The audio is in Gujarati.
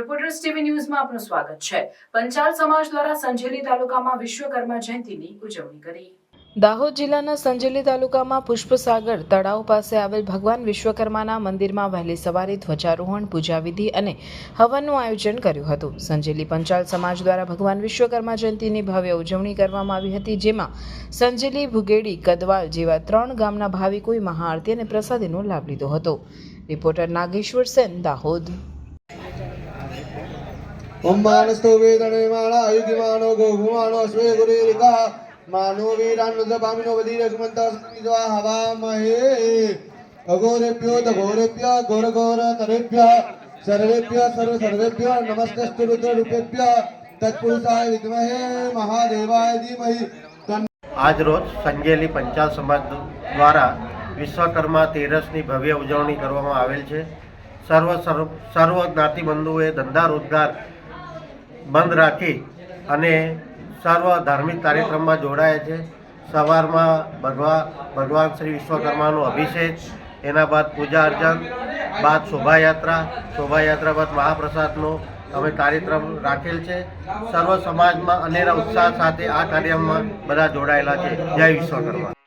એક્સપ્રેસ ટીવી ન્યૂઝમાં આપનું સ્વાગત છે. પંચાલ સમાજ દ્વારા સંજેલી તાલુકામાં વિશ્વકર્મા જયંતિની ઉજવણી કરી. દાહોદ જિલ્લાના સંજેલી તાલુકામાં પુષ્પસાગર તળાવ પાસે આવેલ ભગવાન વિશ્વકર્માના મંદિરમાં વહેલી સવારે ધ્વજારોહણ, પૂજાવિધિ અને હવનનું આયોજન કર્યું હતું. સંજેલી પંચાલ સમાજ દ્વારા ભગવાન વિશ્વકર્મા જયંતિની ભવ્ય ઉજવણી કરવામાં આવી હતી, જેમાં સંજેલી, ભુગેડી, કદવાલ જેવા ત્રણ ગામના ભાવિકોએ મહાઆરતી અને પ્રસાદીનો લાભ લીધો હતો. રિપોર્ટર નાગેશ્વર સેન, દાહોદ. ઓમ્માનસ્તો વેદને માણા યુગિમાનો ગોગુમાનો સ્વે ગુરીરિકા, માનો વીરાનુદભામિનો વદીરજમંત સ્મિદ્વા હવામહે. અઘોરેભ્યો તઘોરેભ્ય ઘોર ઘોર તરેભ્ય સર્વેભ્ય, સર્વ સર્વેભ્ય, નમસ્તસ્તુ રુદ્ર રૂપેભ્ય, તત્પુરુષાય વિદ્મહે મહાદેવાય ધીમહિ. આજ રોજ સંજેલી પંચાલ સમાજ દ્વારા વિશ્વકર્મા તેરસની ભવ્ય ઉજવણી કરવામાં આવેલ છે. સર્વ સર્વ સર્વ જ્ઞાતિ બંધુઓએ ધંધા રોજગાર બંધ રાખી અને સર્વ ધાર્મિક કાર્યક્રમમાં જોડાય છે. સવારમાં ભગવા ભગવાન શ્રી વિશ્વકર્માનો અભિષેક, એના બાદ પૂજા અર્ચન, બાદ શોભાયાત્રા. શોભાયાત્રા બાદ મહાપ્રસાદનો અમે કાર્યક્રમ રાખેલ છે. સર્વ સમાજમાં અનેરા ઉત્સાહ સાથે આ કાર્યક્રમમાં બધા જોડાયેલા છે. જય વિશ્વકર્મા.